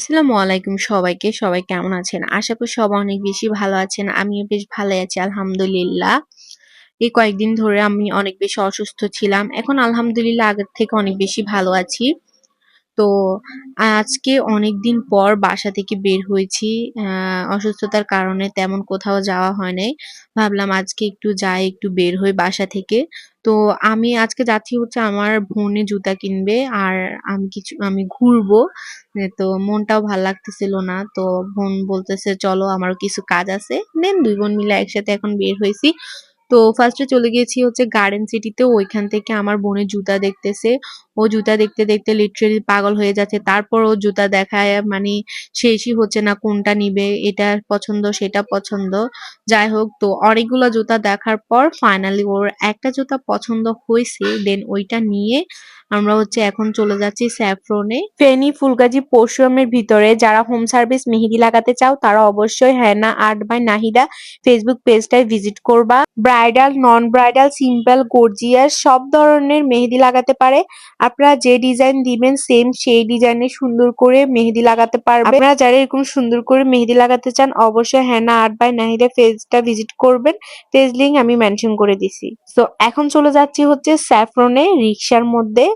আসসালামু আলাইকুম সবাইকে। সবাই কেমন আছেন? আশা করি সবাই অনেক বেশি ভালো আছেন। আমিও বেশ ভালো আছি, আলহামদুলিল্লাহ। এই কয়েকদিন ধরে আমি অনেক বেশি অসুস্থ ছিলাম। এখন আলহামদুলিল্লাহ আগের থেকে অনেক বেশি ভালো আছি। তো আজকে অনেকদিন পর বাসা থেকে বের হয়েছি। অসুস্থতার কারণে তেমন কোথাও যাওয়া হয় নাই। ভাবলাম আজকে একটু যাই, একটু বের হই বাসা থেকে। তো আমি আজকে যাচ্ছি হচ্ছে আমার বোনের জুতা কিনবে। আর আমি কিছু আমি ঘুরবো। তো মনটাও ভালো লাগতেছিল না। তো বোন বলতেছে, "চলো আমারও কিছু কাজ আছে।" দেন দুই বোন মিলে একসাথে এখন বের হইছি। তো ফার্স্টে চলে গিয়েছি হচ্ছে গার্ডেন সিটিতে। ওইখান থেকে আমার বোনের জুতা দেখতেছে। ও জুতা দেখতে, দেখতে লিটারেলি পাগল হয়ে যাচ্ছে। তারপর ও জুতা দেখায় মানে শেষই হচ্ছে না কোনটা নিবে। এটা পছন্দ, সেটা পছন্দ। যাই হোক তো অনেকগুলো জুতা দেখার পর ফাইনালি ওর একটা জুতা পছন্দ হয়েছে দেন ওইটা নিয়ে আমরা হচ্ছে এখন চলে যাচ্ছি স্যাফরনে। ফেনী ফুলগাজী পরশুরামের ভিতরে যারা হোম সার্ভিস মেহেদি লাগাতে চাও তারা অবশ্যই henna art by Nahida Facebook পেজটায় visit করবা। Bridal, non bridal, simple, gorgeous সব ধরনের মেহেদি লাগাতে পারে। আপনারা যে ডিজাইন দিবেন সেম সেই ডিজাইনে সুন্দর করে মেহেদি লাগাতে পারবেন। আপনারা যারা এরকম সুন্দর করে মেহেদি লাগাতে চান অবশ্যই হ্যানা আর্ট বাই নাহিদা পেজটা ভিজিট করবেন। পেজ লিংক আমি মেনশন করে দিছি। সো এখন চলে যাচ্ছি হচ্ছে স্যাফ্রনে রিক্সার মধ্যে।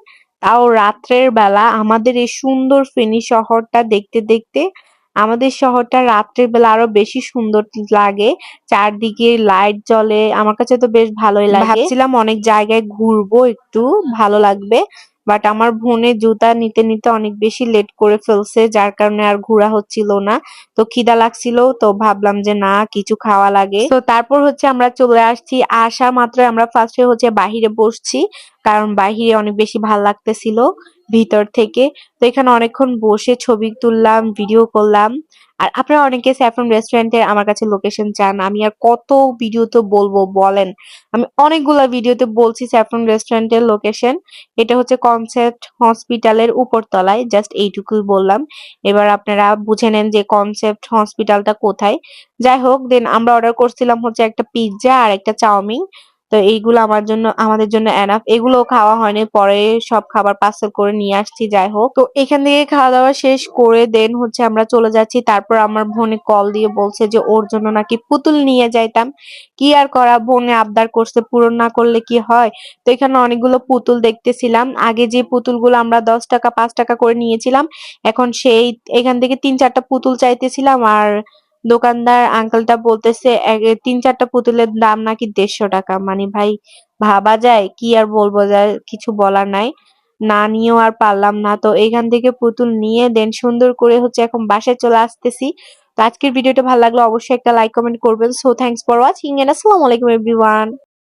তাও রাত্রের বেলা আমাদের এই সুন্দর ফেনী শহরটা দেখতে, দেখতে আমাদের শহরটা রাত্রের বেলা আরও বেশি সুন্দর লাগে। চারদিকে লাইট জ্বলে। আমার কাছে তো বেশ ভালোই লাগে। ভাবছিলাম অনেক জায়গায় ঘুরবো একটু ভালো লাগবে। বাট আমার বোনের জুতা নিতে, নিতে অনেক বেশি লেট করে ফেলছে। যার কারণে আর ঘোরা হচ্ছিল না। তো খিদা লাগছিল তো ভাবলাম যে না কিছু খাওয়া লাগে। তো তারপর হচ্ছে আমরা চলে আসছি। আসা মাত্র আমরা ফার্স্টে হচ্ছে বাহিরে বসছি। কারণ বাহিরে অনেক বেশি ভালো লাগতেছিল ভিতর থেকে। তো এখানে অনেকক্ষণ বসে ছবি তুললাম, ভিডিও করলাম। আর আপনারা অনেকে স্যাফরন রেস্টুরেন্টের আমার কাছে লোকেশন চান। আমি আর কত ভিডিও তো বলব বলেন। আমি অনেকগুলা ভিডিওতে বলছি স্যাফরন রেস্টুরেন্টের লোকেশন। এটা হচ্ছে কনসেপ্ট হসপিটালের উপরতলায়। জাস্ট এইটুকুই বললাম। এবার আপনারা বুঝে নেন যে কনসেপ্ট হসপিটালটা কোথায়। যাই হোক দেন আমরা অর্ডার করছিলাম হচ্ছে একটা পিজ্জা আর একটা চাউমিন। তো এইগুলো আমার জন্য, আমাদের জন্য এনাফ। এগুলোও খাওয়া হয়নি। পরে সব খাবার পার্সেল করে নিয়ে আসছি, যাই হোক। তো এখান থেকে খাওয়া-দাওয়া শেষ করে দেন হচ্ছে আমরা চলে যাচ্ছি। তারপর আমার বোনে কল দিয়ে বলছে যে, ওর জন্য নাকি পুতুল নিয়ে যাইতাম। কি আর করা বোনে আবদার করছে, পূরণ না করলে কি হয়। তো এখানে অনেকগুলো পুতুল দেখতেছিলাম। আগে যে পুতুলগুলো আমরা ৳১০ ৳৫ করে নিয়েছিলাম, এখন সেই, এখান থেকে তিন চারটা পুতুল চাইতেছিলাম আর দোকানদার আঙ্কেলটা বলতেছে তিন ৩-৪ পুতুলের দাম নাকি ৳১৫০ মানে ভাই, ভাবা যায়? কি আর বলব যায় কিছু বলার নাই। না নিয়েও আর পারলাম না। তো এখান থেকে পুতুল নিয়ে দেন, সুন্দর করে হচ্ছে এখন বাসায় চলে আসতেছি। তো আজকের ভিডিওটা ভালো লাগলে অবশ্যই একটা লাইক কমেন্ট করবেন। So thanks for watching and আসসালামু আলাইকুম এভরিওয়ান।